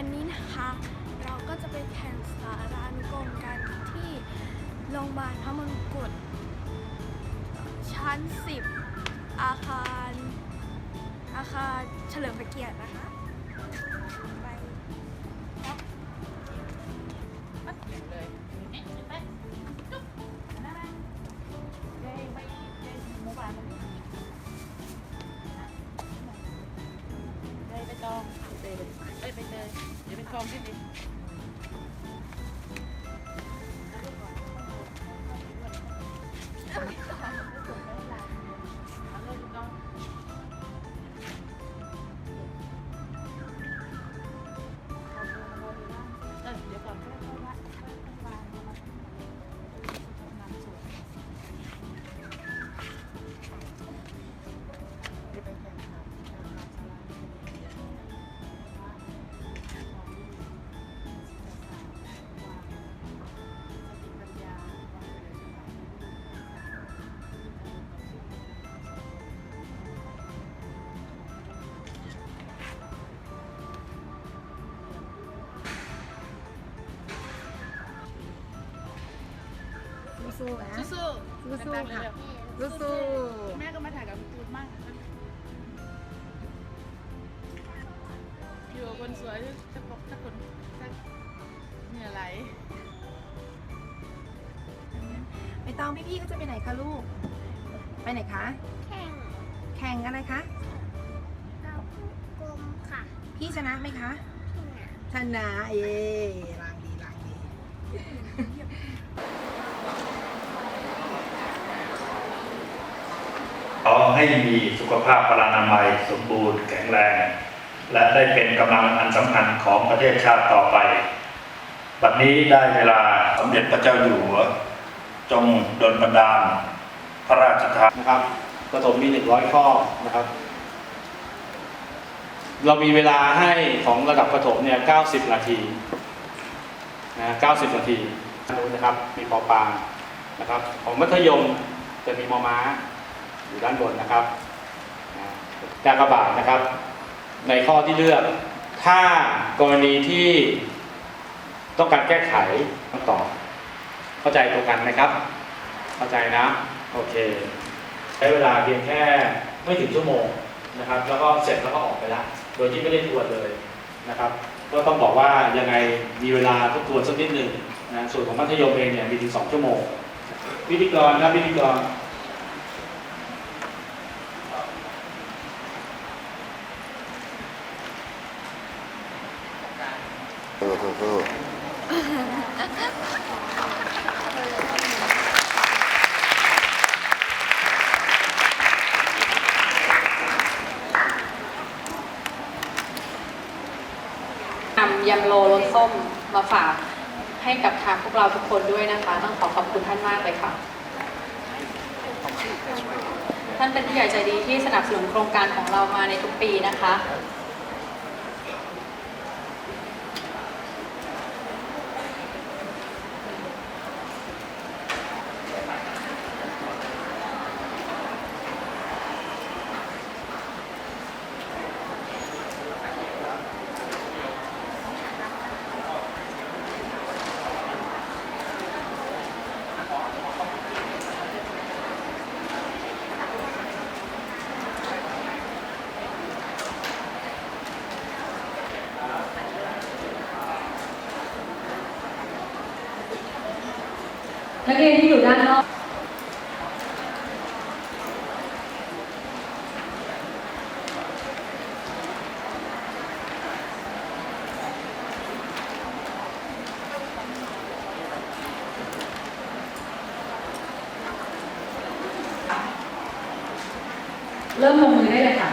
วันนี้นะคะเราก็จะไปแข่งสารานุกรมกันที่โรงพยาบาลพระมงกุฎชั้น 10 อาคาร อาคารเฉลิมพระเกียรตินะคะไปครับเลยนี่เห็นไหมจุ๊บนั่นนะเย้ไปเย้หมู่บ้านมันเย้ไปตองเตย อ้ยไปเตยเดี๋ยวไปตองที่ดิเอ สู้ๆนะสู้ๆสู้ๆค่ะเร็วสู้ๆแม่ก็มาถ่ายกับตูนมากอยู่กับคนสวยจะปกถ้าคนถ้าเหนื่อยไหลๆไม่ต้องพี่ๆเขาจะไปไหนคะลูก ไปไหนคะ แข่ง แข่งอะไรคะเราผู้กลมค่ะ พี่ชนะไหมคะ ชนะเย่รางดีรางดี ขอ ให้มีสุขภาพพลานามัยสมบูรณ์แข็งแรง และได้เป็นกำลังอันสำคัญของประเทศชาติต่อไป บัดนี้ได้เวลาสมเด็จพระเจ้าอยู่หัว จงดลบันดาล พระราชทานนะครับประถมมี 100 ข้อนะครับ เรามีเวลาให้ของระดับประถมเนี่ย 90 นาทีนะ90 นาทีดูนะครับ มีปอปลานะครับ ของมัธยมจะมีมอม้า อยู่ด้านบนนะครับกากบาทนะครับ ในข้อที่เลือก ถ้ากรณีที่ต้องการแก้ไขต้องตอบเข้าใจตรงกันไหมครับ เข้าใจนะ โอเค ใช้เวลาเพียงแค่ไม่ถึงชั่วโมงนะครับ แล้วก็เสร็จแล้วก็ออกไปละโดยที่ไม่ได้ทวนเลยนะครับ ก็ต้องบอกว่ายังไงมีเวลาทบทวนสักนิดหนึ่งนะส่วนของมัธยมเองเนี่ยมีถึง2ชั่วโมงพิธีกรครับพิธีกร นำยำโลรสส้มมาฝากให้กับทางพวกเราทุกคนด้วยนะคะ ต้องขอขอบคุณท่านมากเลยค่ะ ท่านเป็นผู้ใหญ่ใจดีที่สนับสนุนโครงการของเรามาในทุกปีนะคะ กเรียนที่อยู่ด้านนอกเริ่มลงมือได้เลยค่ะ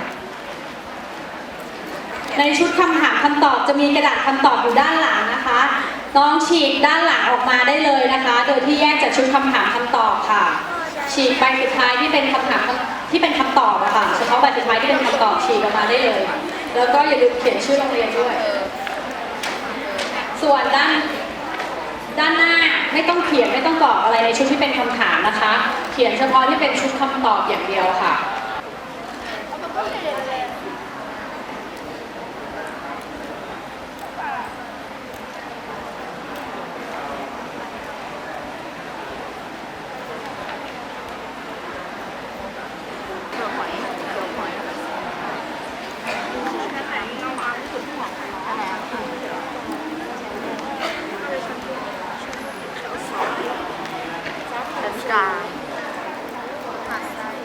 ในชุดคำถามคำตอบจะมีกระดาษคำตอบอยู่ด้านหลังนะคะ น้องฉีกด้านหลังออกมาได้เลยนะคะ โดยที่แยกจากชุดคำถามคำตอบค่ะ ฉีกใบสุดท้ายที่เป็นคำถามที่เป็นคำตอบอะค่ะเฉพาะใบสุดท้ายที่เป็นคำตอบฉีกออกมาได้เลย แล้วก็อย่าลืมเขียนชื่อโรงเรียนด้วย ส่วนด้านด้านหน้าไม่ต้องเขียนไม่ต้องกรอกอะไรในชุดที่เป็นคำถามนะคะ เขียนเฉพาะที่เป็นชุดคำตอบอย่างเดียวค่ะ กลางหาดทราย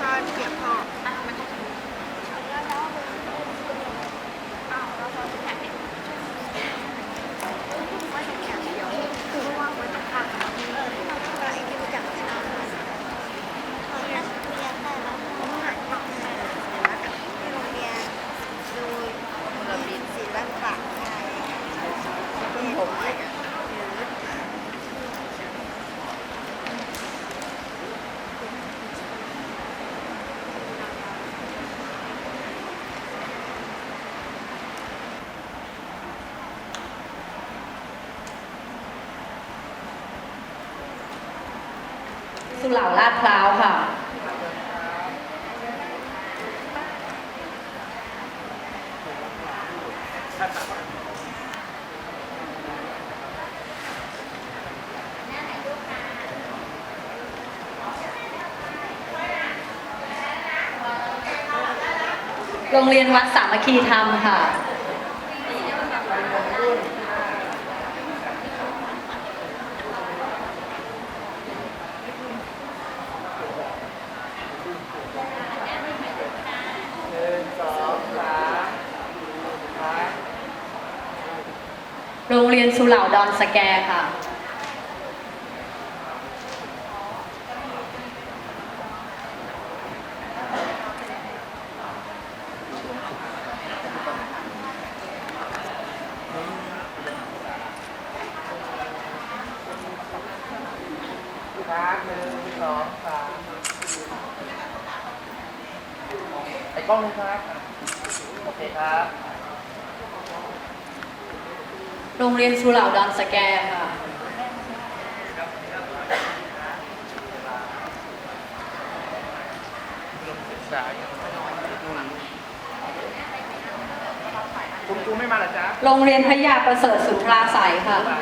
ตอนเก็บพ่อว่าจะแข่งเดียวคือว่าไว้ตรงกลางเออแต่ไอ้ที่รู้จักชาเขาเรียนเรียนได้แล้วเขาหายไปโรงเรียนดูศิลปะไทยเป็นผม สุเหร่าลาดพร้าวค่ะโรงเรียนวัดสามัคคีธรรมค่ะ โรง เรียนสุเหร่าดอนสแกค่ะไอ้กล้องนึงครับ โอเคครับ โรงเรียนสุเหร่าดอนสแกค่ะ คุณครูไม่มาเหรอจ๊ะ โรงเรียนพระยาประเสริฐสุนทราใสยค่ะมา